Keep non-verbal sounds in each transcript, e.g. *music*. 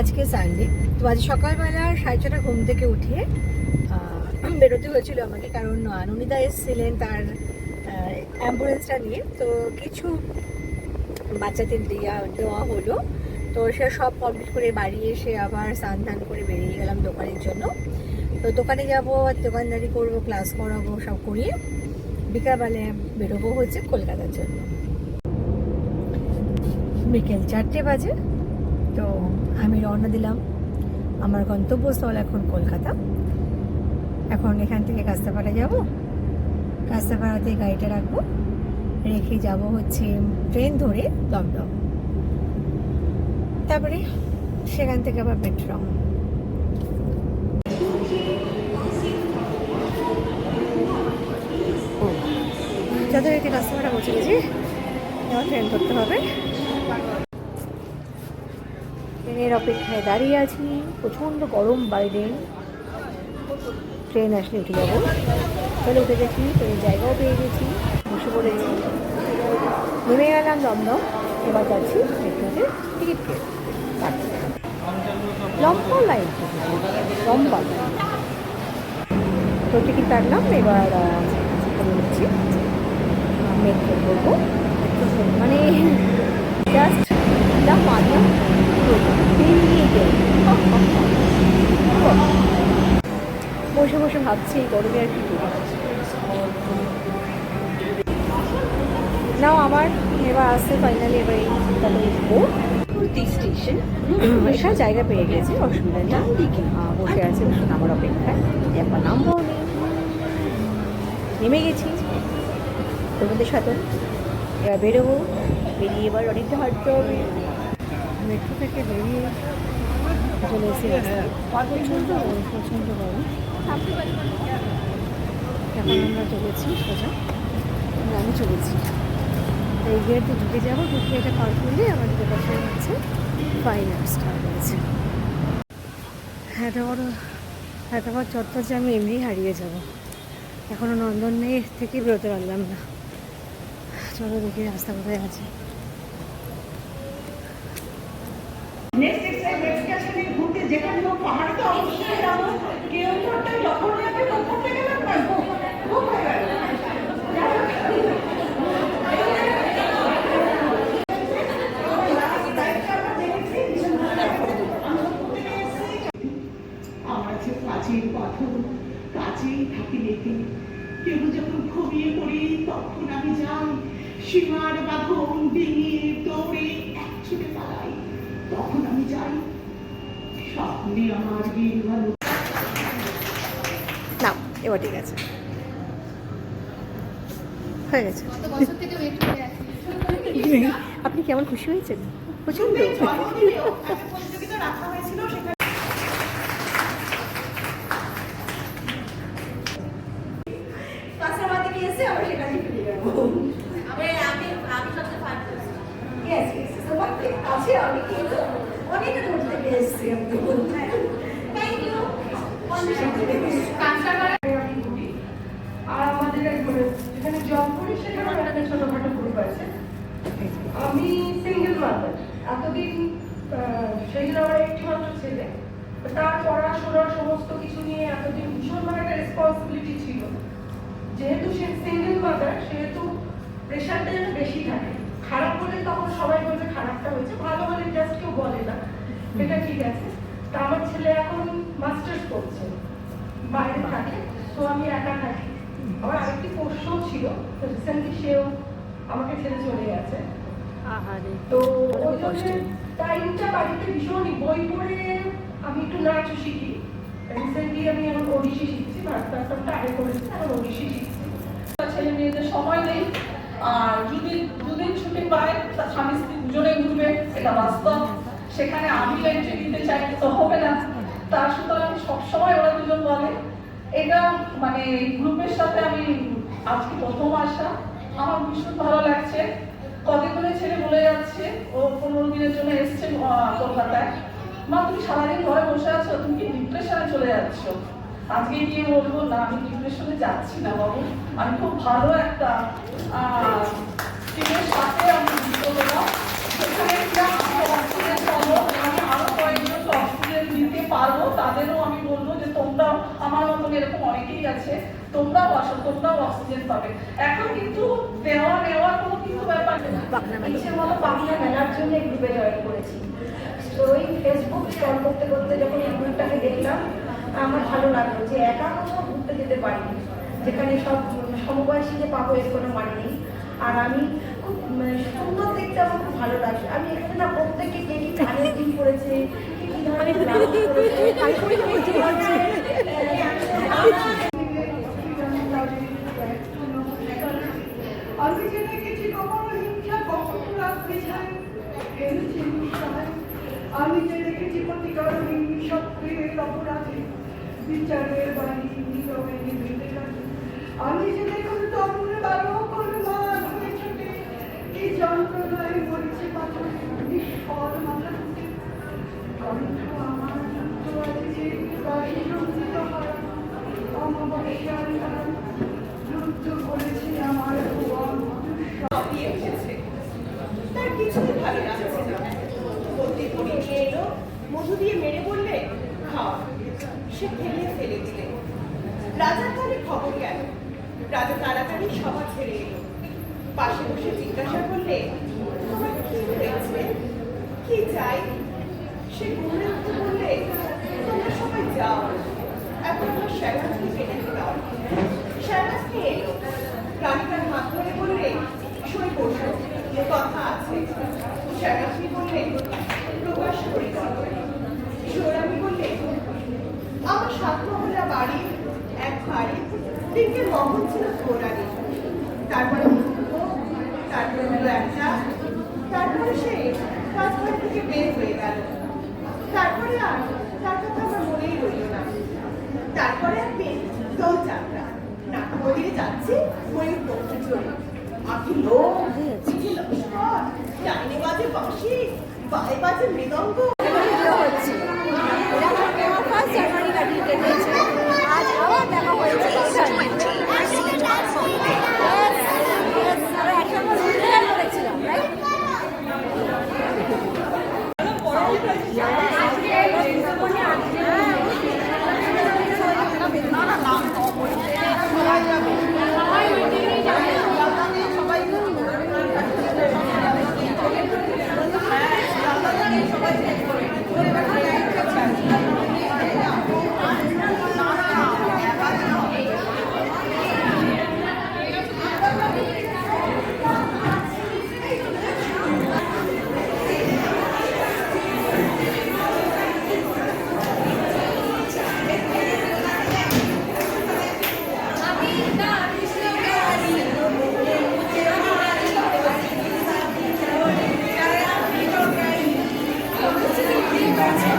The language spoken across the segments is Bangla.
আজকে সানডে তো আজ সকালবেলা সাড়ে ছটা ঘুম থেকে উঠিয়ে বেরোতে হয়েছিল আমাকে, কারণ ননিদা এসেছিলেন তার অ্যাম্বুলেন্সটা নিয়ে। তো কিছু বাচ্চাদের দেওয়া দেওয়া হলো। তো সে সব কমপ্লিট করে বাড়ি এসে আবার স্নান করে বেরিয়ে গেলাম দোকানের জন্য। তো দোকানে যাব, দোকানদারি করব ক্লাস করাবো, সব করিয়ে বিকালবেলায় বেরোবো হচ্ছে কলকাতার জন্য। বিকেল চারটে বাজে। তো আমি রওনা দিলাম। আমার গন্তব্যস্থল এখন কলকাতা। এখন এখান থেকে কাস্তাপাড়া যাব। কাস্তাপাড়াতে গাড়িটা রাখব। রেখে যাব হচ্ছে ট্রেন ধরে দমদম। তারপরে সেখান থেকে আবার পেট্রম যাদের এতে কাস্টমারটা পৌঁছে গেছি। ট্রেন ধরতে হবে। ট্রেনের অপেক্ষায় দাঁড়িয়ে আছি। প্রচণ্ড গরম বাইরে ট্রেন আসলে উঠে যাব। চলে উঠে গেছি, ট্রেনের জায়গাও পেয়ে গেছি, বসে পড়েছি। নেমে গেলাম দমদম এবার যাচ্ছি মেট্রোতে টিকিট কেটে। লম্বা লাইন। লম্বা তো টিকিট কাটলাম, এবার বলছি মেট্রো করব মানে জাস্ট বেরিয়ে গেল বসে বসে ভাবছি এই গরমে আর কি নাও আমার এবার আসতে ফাইনালি এবার এই তাহলে উঠবো স্টেশন এখানে জায়গা পেয়ে গেছে অসুবিধা নেই। আহ, বসে আছে আমার অপেক্ষায়। একবার নামবো নেমে গেছি। তোমাদের সাথে এবার বেরোবো। বেরিয়ে এবার অনেকটা হাঁটতে হবে। মেট্রো থেকে বেরিয়ে চলে এসে প্রচণ্ড গরম প্রচণ্ড গরম। এখন আমরা চলেছি সোজা। আমি চলেছি। এই গেট ঢুকে যাব, ঢুকে এটা পার করলে আমাদের পাশে হচ্ছে ফাইন আর্টসটা রয়েছে এত বড় চত্বর যে আমি এমনি হারিয়ে যাব। এখনও নন্দনে থেকে বেরোতে পারলাম না। চলো দেখি রাস্তা কোথায় আছে। নেক্সট এক্সকারশনে ঘুরতে যেখানে পাহাড়ে তো অবশ্যই যাব কেউ যখন যাবে তখন স্বপ্নে আমার দিন ভালো না এবার ঠিক আছে। হয়ে গেছে। আপনি কেমন খুশি হয়েছেন? প্রচণ্ড আমি আমি সবচেয়ে ছেলে তার পড়াশোনার সমস্ত কিছু নিয়ে এতদিন একটা রেসপন্সিবিলিটি ছিল যেহেতু সে সেহেতু প্রেশারটা বেশি থাকে খারাপ হলে তখন সবাই বলবে খারাপটা হয়েছে ভালো হলে জাস্ট কেউ বলে না এটা ঠিক আছে। তা আমার ছেলে এখন মাস্টার্স করছে বাইরে থাকে তো আমি একা থাকি। আমার আরেকটি পোষ্যও ছিল রিসেন্টলি সেও আমাকে ছেড়ে চলে গেছে। তো ওই কষ্ট। টাইমটা বাড়িতে ভীষণই বই পড়ে আমি একটু নাচও শিখি। রিসেন্টলি আমি এখন ওডিসি শিখছি ভারতনাট্যমটা আগে করেছি এখন ওডিসি শিখছি। ছেলে মেয়েদের সময় নেই। আর যদি দুদিন ছুটি পায় স্বামী স্ত্রী দুজনে ঘুরবে এটা বাস্তব। সেখানে আমি এন্ট্রি দিতে চাই, তো হবে না। তার সুতরাং সবসময় ওরা দুজন বলে। এটা মানে গ্রুপের সাথে আমি আজকে প্রথম আসা। আমার ভীষণ ভালো লাগছে। ধরে ছেলে বলে যাচ্ছে, ও পনেরো দিনের জন্য এসছে কলকাতায়। মা, তুমি সারাদিন ঘরে বসে আছো, তুমি কি ডিপ্রেশনে চলে যাচ্ছ? আজকে গিয়ে বলব, না, আমি ডিপ্রেশনে যাচ্ছি না বাবু। আমি খুব ভালো একটা সাথে আমি যুক্ত হলাম। পারব তাদেরও আমি বলব যে তোমরা আমার মতন এরকম অনেকেই আছে তোমরাও আসো তোমরাও অক্সিজেন পাবে। এখন কিন্তু দেওয়া নেওয়ার কোনো কিন্তু ব্যাপার ইচ্ছে মতো পাখিরা মেলার জন্য এই গ্রুপে জয়েন করেছি। তো ওই ফেসবুক স্ক্রল করতে করতে যখন এই গ্রুপটাকে দেখলাম আমার ভালো লাগল যে একা কোথাও ঘুরতে যেতে পারিনি। যেখানে সব সমবয়সী যে পাবো এর কোনো মানে নেই। আর আমি খুব মানে সুন্দর দেখতে আমার খুব ভালো লাগে। আমি এখানে না প্রত্যেকে কে কি করেছে করেছে আমি যে দেখেছি প্রতিকার সক্রিয় অপরাধে বিচারের বাণী নীরবে নিভৃতে আমি যে দেখুন তরুণ বালক মান হয়ে ছোটে এই যন্ত্রণায় মরেছে পাথর নিষ্ফল মাথা থেকে কণ্ঠ আমার যুক্ত আছে যে বাড়ি রঞ্জিত হারা অমাবস্যার হারা যুদ্ধ করেছে আমার ভুবন সবই এসেছে তার কিছুই ভালো লাগছে না মধু দিয়ে মেরে বললে খাও সে ফেলে ফেলে দিলে। রাজার কানে খবর গেল। রাজা তাড়াতাড়ি সভা ছেড়ে এলো। পাশে বসে জিজ্ঞাসা করলে, তোমার কি হয়েছে? কি চাই? সে ঘুরে উঠতে বললে, তোমরা সবাই যাও। এখন আমার শ্যামাজকে পেটে দাও শ্যামাজকে এলো। রানীটার হাত ধরে বললে সই বসো কথা আছে। শ্যামাজকে বললে প্রকাশ করি কথা শিবরামী বললে আমার সাত মহলা বাড়ি এক বাড়ি দিনকে মহল ছিল ঘোরানি তারপরে তারপরে হলো একটা তারপরে সে কাজঘর থেকে বের হয়ে গেল তারপরে আর তার কথা আমার মনেই রইল না তারপরে একদিন দোল যাত্রা। না, মন্দিরে যাচ্ছে, ময়ূর পক্ষে চলে আখি লোক পিঠে লস্কর ডাইনে বাজে বাঁশি বায়ে বাজে মৃদঙ্গ ভিডিও হচ্ছে এরা আমার ফার্স্ট জানুয়ারি কাটিয়ে কেটেছে আজ আবার দেখা হয়েছে আমরা একসঙ্গে ঘুরতে করেছিলাম রাইট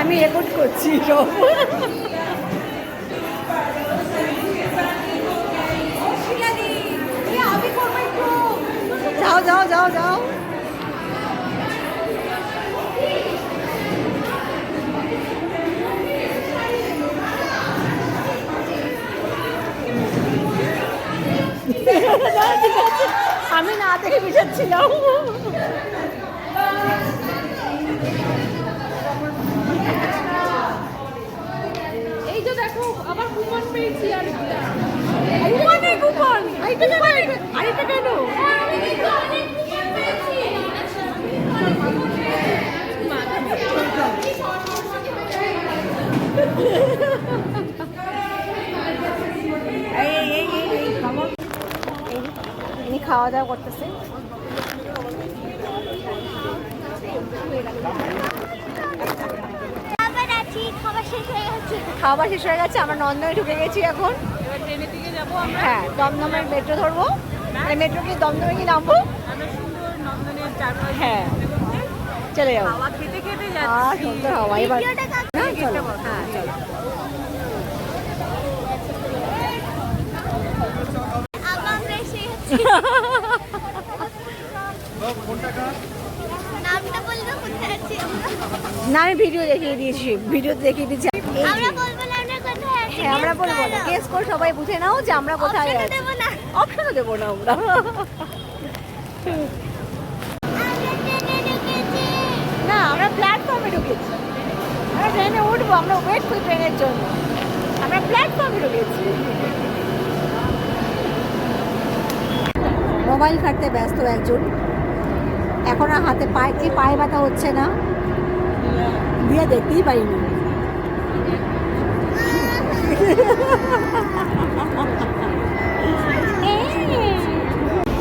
আমি রেকর্ড করছি সব যাও যাও যাও যাও ঠিক আছে আমি না দেখে বিছাচ্ছিলাম এই তো দেখো আমি কিন্তু অনেক কুপন পেয়েছি এই এই এই এই এই খামো এই ইনি খাওয়া দাওয়া করতেছে আবার আছি খাবার শেষ হয়ে গেছে আমরা নন্দনে ঢুকে গেছি এখন। হ্যাঁ দমদমের মেট্রো ধরবো। মানে মেট্রো কি দমদমে কি নামবো? হ্যাঁ। চলে যাব। সুন্দর হাওয়া এবার হ্যাঁ চলো। হ্যাঁ চলো *laughs* এসে গেছি নামটা বলব কোথায় আছি না আমি ভিডিও দেখিয়ে দিয়েছি। ভিডিও দেখিয়ে দিয়েছি। আমরা বলব না আমরা হ্যাঁ আমরা বলব না। গেস করে সবাই বুঝে নাও যে আমরা কোথায় আছি। অপশনও দেবো না আমরা। না আমরা প্ল্যাটফর্মে ঢুকেছি। আমরা ট্রেনে উঠবো আমরা ওয়েট করি ট্রেনের জন্য। আমরা প্ল্যাটফর্মে ঢুকেছি। মোবাইল ঘাটতে ব্যস্ত একজন। এখন আর হাতে পায়ে কি পায়ে ব্যথা হচ্ছে না। দিয়ে দেখতেই পাইনি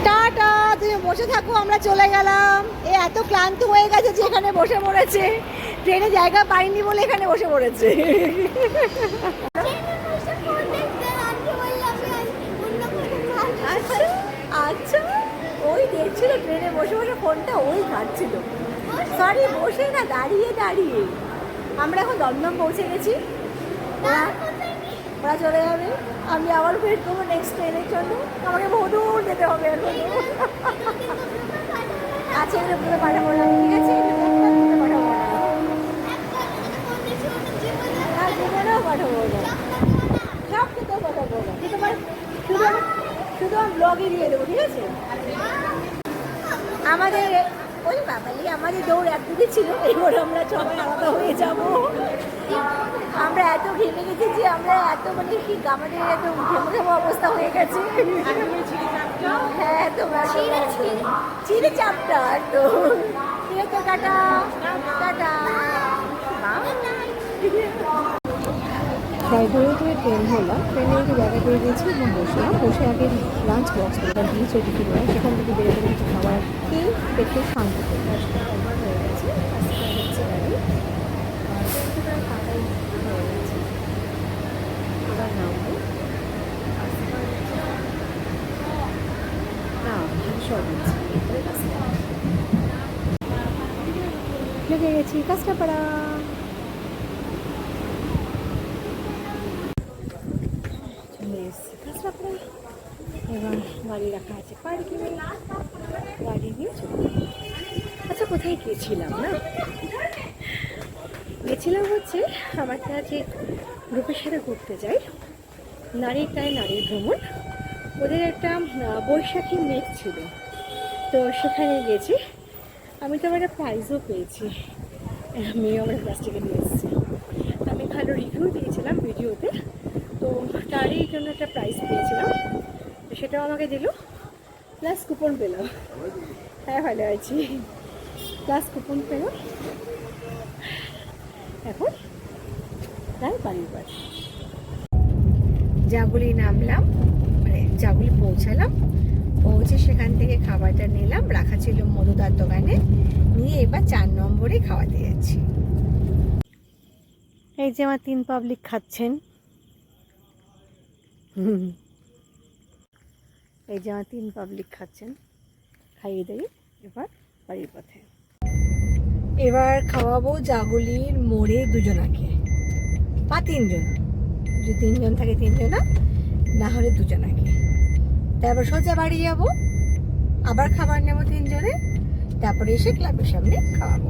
টাটা, তুমি বসে থাকো, আমরা চলে গেলাম। এ, এত ক্লান্ত হয়ে গেছে যে এখানে বসে পড়েছে। ট্রেনে জায়গা পাইনি বলে এখানে বসে পড়েছে। আচ্ছা আচ্ছা ওই দেখছিল ট্রেনে বসে বসে ফোনটা, ওই ঘাটছিল। সরি বসে না দাঁড়িয়ে দাঁড়িয়ে। আমরা এখন দমদম পৌঁছে গেছি। ওরা ওরা চলে যাবে। আমি আবার ওয়েট করব নেক্সট ট্রেনের জন্য। আমাকে বহু দূর যেতে হবে এখন আচ্ছা এগুলো পুরো পাঠাবো না ঠিক আছে এগুলো পুরো পাঠাবো না না জীবনেও পাঠাবো না সব কোথাও পাঠাবো না কিন্তু আমার শুধু আমার শুধু আমার ব্লগে দিয়ে দেবো ঠিক আছে আমাদের ওই বাবালি আমাদের একদিকে ছিল এবার আমরা সবাই আলাদা হয়ে যাব। আমরা এত ঘেমে গেছি যে আমরা এত মানে কি আমাদের এত ঘেমে ঘেমে অবস্থা হয়ে গেছে। হ্যাঁ তোমার চাপটা তো। ঠিক আছে টাটা টাটা। ট্রেন হলাম ট্রেনে একটু জায়গা পেয়ে গেছি এবং বসলাম। বসে আগে লাঞ্চ বক্স করলাম ওই সেখান থেকে বেরোতে কিছু খাবার খেয়ে পেটে শান্ত করতে আসতে হয়ে গেছে আজকে হচ্ছে গাড়ি আর ট্রেনটা প্রায় কাটাই হয়ে গেছে এবার নামবো না লেগে গেছি কাজটা পাড়া চলে এসেছি কাঁচরাপাড়ায় এবার গাড়ি রাখা আছে পার্কিং গাড়ি নিয়ে চলে আচ্ছা কোথায় গিয়েছিলাম না গেছিলাম হচ্ছে আমার যে গ্রুপের সাথে ঘুরতে যাই নারীর তাই নারীর ভ্রমণ ওদের একটা বৈশাখী মেঘ ছিল তো সেখানে গেছি। আমি তো আমার একটা প্রাইজও পেয়েছি। মেয়ে আমার থেকে নিয়ে এসেছি। আমি ভালো রিভিউ দিয়েছিলাম ভিডিওতে তো তারই জন্য একটা প্রাইজ পেয়েছিলাম। সেটাও আমাকে দিল। প্লাস কুপন পেলাম হ্যাঁ ভালো আছি। প্লাস কুপন পেলাম এখন তাই বাড়ির বাড়ি। জাগুলি নামলাম মানে জাগুলি পৌঁছালাম। পৌঁছে সেখান থেকে খাবারটা নিলাম, রাখা ছিল মধুদার দোকানে। নিয়ে এবার চার নম্বরে খাওয়াতে যাচ্ছি। এই যে আমার তিন পাবলিক খাচ্ছেন। এই যে আমার তিন পাবলিক খাচ্ছেন। খাইয়ে দেই এবার বাড়ির পথে। এবার খাওয়াবো জাগুলির মোড়ে দুজনাকে। বা তিনজন। যদি তিনজন থাকে তিনজনা না হলে দুজনাকে। তারপর সোজা বাড়ি যাব আবার খাবার নেব তিনজনে তারপরে এসে ক্লাবের সামনে খাওয়াবো।